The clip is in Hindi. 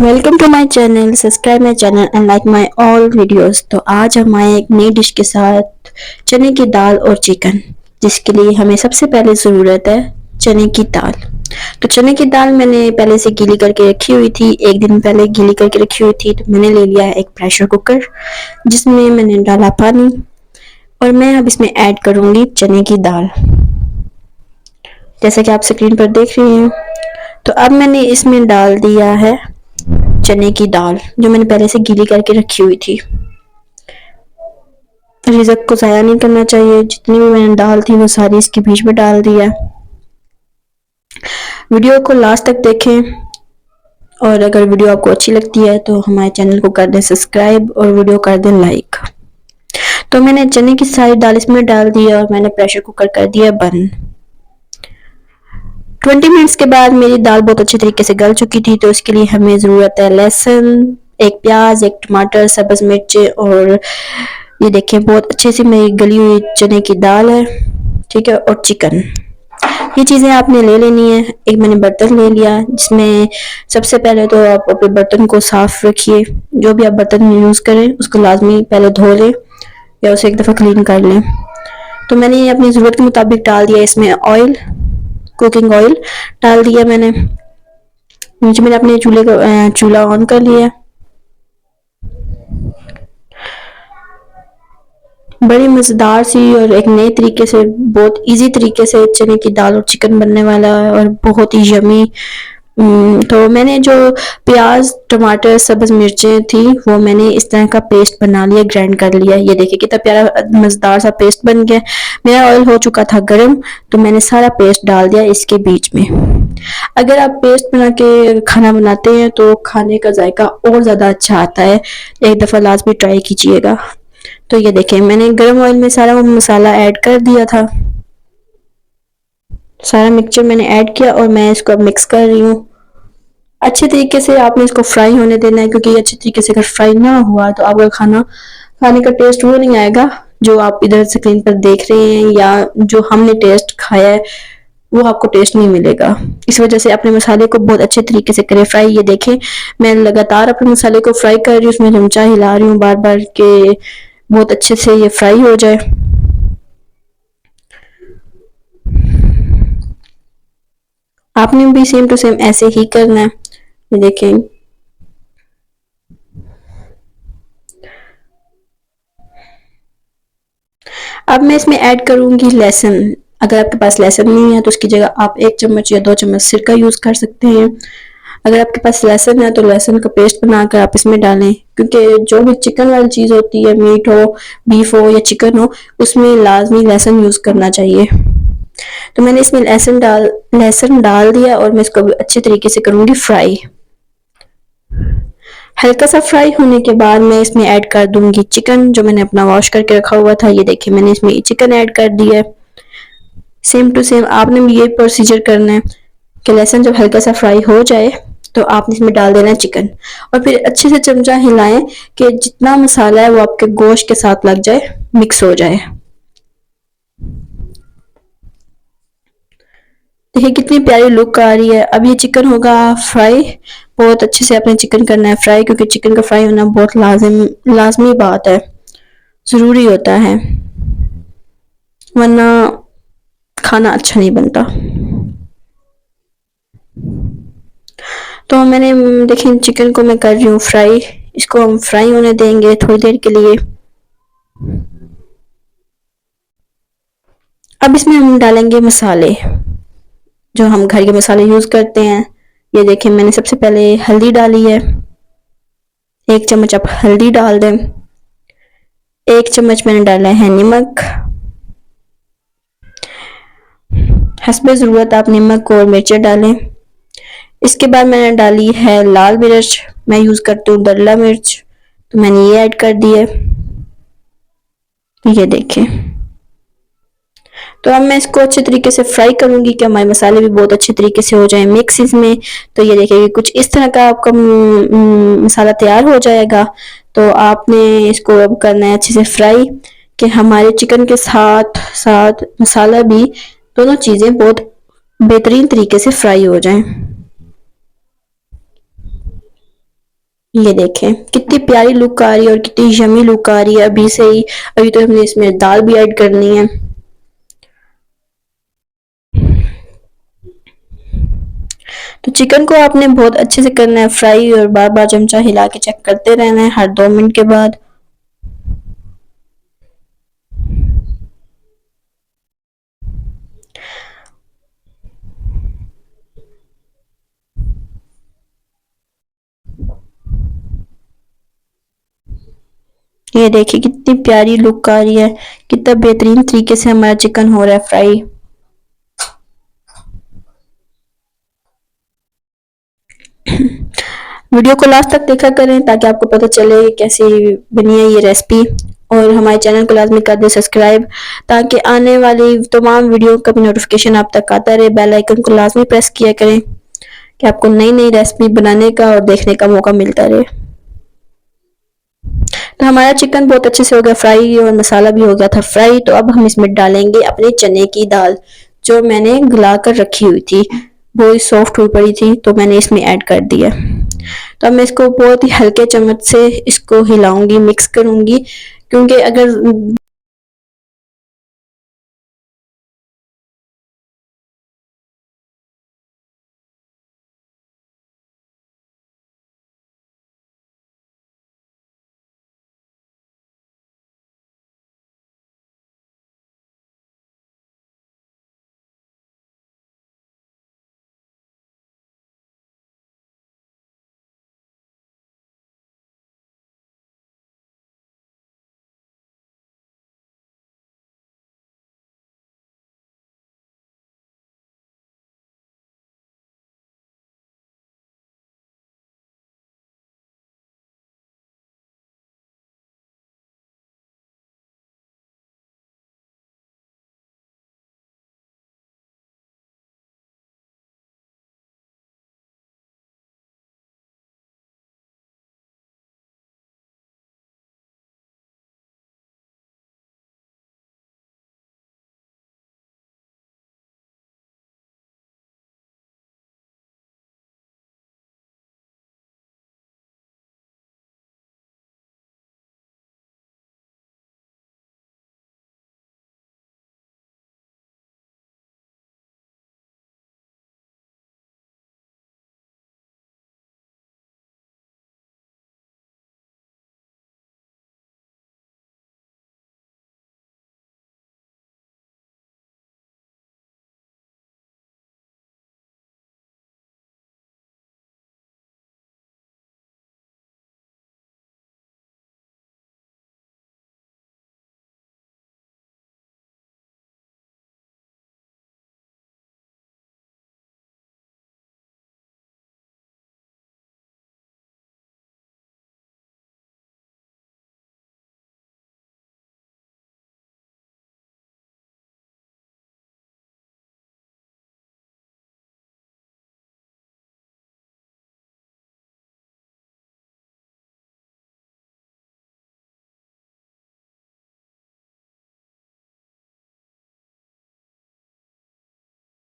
Welcome to my channel subscribe my channel and like my all videos तो आज हम आए एक नई डिश के साथ चने की दाल और चिकन जिसके लिए हमें सबसे पहले ज़रूरत है चने की दाल। तो चने की दाल मैंने पहले से गीली करके रखी हुई थी। एक दिन पहले गीली करके रखी हुई थी तो मैंने ले लिया है एक प्रेशर कुकर जिसमें मैंने डाला पानी और मैं अब इसमें ऐड करूँगी चने की दाल। जैसा कि आप स्क्रीन पर देख रही हैं। तो अब मैंने इसमें डाल दिया है चने की दाल, जो मैंने पहले से गीली करके रखी हुई थी। रिजक को ज़ाया नहीं करना चाहिए। जितनी भी मैंने दाल थी, वो सारी इसके बीच में डाल दिया वीडियो को लास्ट तक देखें। और अगर वीडियो आपको अच्छी लगती है तो हमारे चैनल को कर दें सब्सक्राइब और वीडियो कर दें लाइक। तो मैंने चने की सारी दाल इसमें डाल दी और मैंने प्रेशर कुकर कर दिया बंद। ट्वेंटी मिनट्स के बाद मेरी दाल बहुत अच्छे तरीके से गल चुकी थी तो इसके लिए हमें ज़रूरत है लहसुन, एक प्याज, एक टमाटर, सब्ज मिर्च और ये देखें, बहुत अच्छे से मेरी गली हुई चने की दाल है, ठीक है, और चिकन। ये चीज़ें आपने ले लेनी है, एक मैंने बर्तन ले लिया, जिसमें सबसे पहले तो आप अपने बर्तन को साफ़ रखिए, जो भी आप बर्तन यूज़ करें, उसको लाजमी पहले धो लें, या उसे एक दफ़ा क्लीन कर लें। तो मैंने अपनी ज़रूरत के मुताबिक डाल दिया इसमें ऑयल कुकिंग ऑयल डाल दिया मैंने। नीचे मैंने अपने चूल्हे को चूल्हा ऑन कर लिया। बड़ी मज़ेदार सी और एक नए तरीके से, बहुत इजी तरीके से चने की दाल और चिकन बनने वाला है और बहुत ही यमी तो मैंने जो प्याज, टमाटर, सब्ज, मिर्चें थी, वो मैंने इस तरह का पेस्ट बना लिया ग्राइंड कर लिया। ये देखिए कितना प्यारा, मज़ेदार सा पेस्ट बन गया। मेरा ऑयल हो चुका था गर्म तो मैंने सारा पेस्ट डाल दिया इसके बीच में। अगर आप पेस्ट बना के खाना बनाते हैं तो खाने का जायका और ज़्यादा अच्छा आता है। एक दफ़ा लाजमी ट्राई कीजिएगा। तो ये देखें मैंने गर्म ऑयल में सारा मसाला ऐड कर दिया था। सारा मिक्सचर मैंने ऐड किया और मैं इसको अब मिक्स कर रही हूँ। अच्छे तरीके से आपने इसको फ्राई होने देना है, क्योंकि अच्छे तरीके से अगर फ्राई ना हुआ तो आपका खाना, खाने का टेस्ट वो नहीं आएगा, जो आप इधर स्क्रीन पर देख रहे हैं या जो हमने टेस्ट खाया है, वो आपको टेस्ट नहीं मिलेगा। इस वजह से अपने मसाले को बहुत अच्छे तरीके से करें फ्राई ये देखें, मैं लगातार अपने मसाले को फ्राई कर रही हूँ, उसमें चमचा हिला रही हूँ बार बार के बहुत अच्छे से ये फ्राई हो जाए। आपने भी सेम टू सेम ऐसे ही करना है। ये देखें अब मैं इसमें ऐड करूँगी लहसुन अगर आपके पास लहसुन नहीं है तो उसकी जगह आप एक चम्मच या दो चम्मच सिरका यूज़ कर सकते हैं। अगर आपके पास लहसुन है तो लहसुन का पेस्ट बनाकर आप इसमें डालें। क्योंकि जो भी चिकन वाली चीज़ होती है मीट हो बीफ हो या चिकन हो, उसमें लाजमी लहसुन यूज़ करना चाहिए। तो मैंने इसमें लहसुन डाल लहसुन डाल दिया और मैं इसको अच्छे तरीके से करूँगी फ्राई हल्का सा फ्राई होने के बाद मैं इसमें ऐड कर दूँगी चिकन जो मैंने अपना वॉश करके रखा हुआ था। ये देखिए, मैंने इसमें चिकन ऐड कर दिया सेम टू सेम आपने भी ये प्रोसीजर करना है कि लहसुन जब हल्का सा फ्राई हो जाए तो आपने इसमें डाल देना है चिकन और फिर अच्छे से चमचा हिलाएँ कि जितना मसाला है वो आपके गोश्त के साथ लग जाए मिक्स हो जाए। देखिए, कितनी प्यारी लुक आ रही है। अब ये चिकन होगा फ्राई बहुत अच्छे से आपने चिकन करना है फ्राई क्योंकि चिकन का फ्राई होना बहुत लाजिम, लाजमी बात है। ज़रूरी होता है। वरना खाना अच्छा नहीं बनता। तो मैंने, देखिए चिकन को मैं कर रही हूँ फ्राई इसको हम फ्राई होने देंगे थोड़ी देर के लिए। अब इसमें हम डालेंगे मसाले। जो हम घर के मसाले यूज़ करते हैं। ये देखें मैंने सबसे पहले हल्दी डाली है। एक चम्मच आप हल्दी डाल दें। एक चम्मच मैंने डाला है नमक। हसब ज़रूरत, आप नमक और मिर्चें डालें। इसके बाद मैंने डाली है लाल मिर्च। मैं यूज़ करती हूँ दरला मिर्च। तो मैंने ये ऐड कर दी है। ये देखें तो अब मैं इसको अच्छे तरीके से फ्राई करूँगी कि हमारे मसाले भी बहुत अच्छे तरीके से हो जाए मिक्स इसमें तो ये देखिए कुछ इस तरह का आपका मसाला तैयार हो जाएगा। तो आपने इसको अब करना है अच्छे से फ्राई कि हमारे चिकन के साथ साथ मसाला भी दोनों चीज़ें बहुत बेहतरीन तरीके से फ्राई हो जाएँ। ये देखें, कितनी प्यारी लुक आ रही है और कितनी यमी लुक आ रही है। अभी से ही, अभी तो हमने इसमें दाल भी ऐड करनी है तो चिकन को आपने बहुत अच्छे से करना है फ्राई और बार बार चमचा हिला के चेक करते रहना है हर दो मिनट के बाद। ये देखिए कितनी प्यारी लुक आ रही है, कितना बेहतरीन तरीके से हमारा चिकन हो रहा है फ्राई वीडियो को लास्ट तक देखा करें ताकि आपको पता चले कैसे बनी है ये रेसिपी और हमारे चैनल को लाजमी कर दें सब्सक्राइब ताकि आने वाली तमाम वीडियो का भी नोटिफिकेशन आप तक आता रहे। बेल आइकन को लाजमी प्रेस किया करें कि आपको नई नई रेसिपी बनाने का और देखने का मौका मिलता रहे। तो हमारा चिकन बहुत अच्छे से हो गया फ्राई और मसाला भी हो गया था फ्राई तो अब हम इसमें डालेंगे अपने चने की दाल, जो मैंने गला कर रखी हुई थी। वो सॉफ्ट हुई पड़ी थी तो मैंने इसमें ऐड कर दिया। तो अब मैं इसको बहुत ही हल्के चम्मच से इसको हिलाऊँगी मिक्स करूँगी, क्योंकि अगर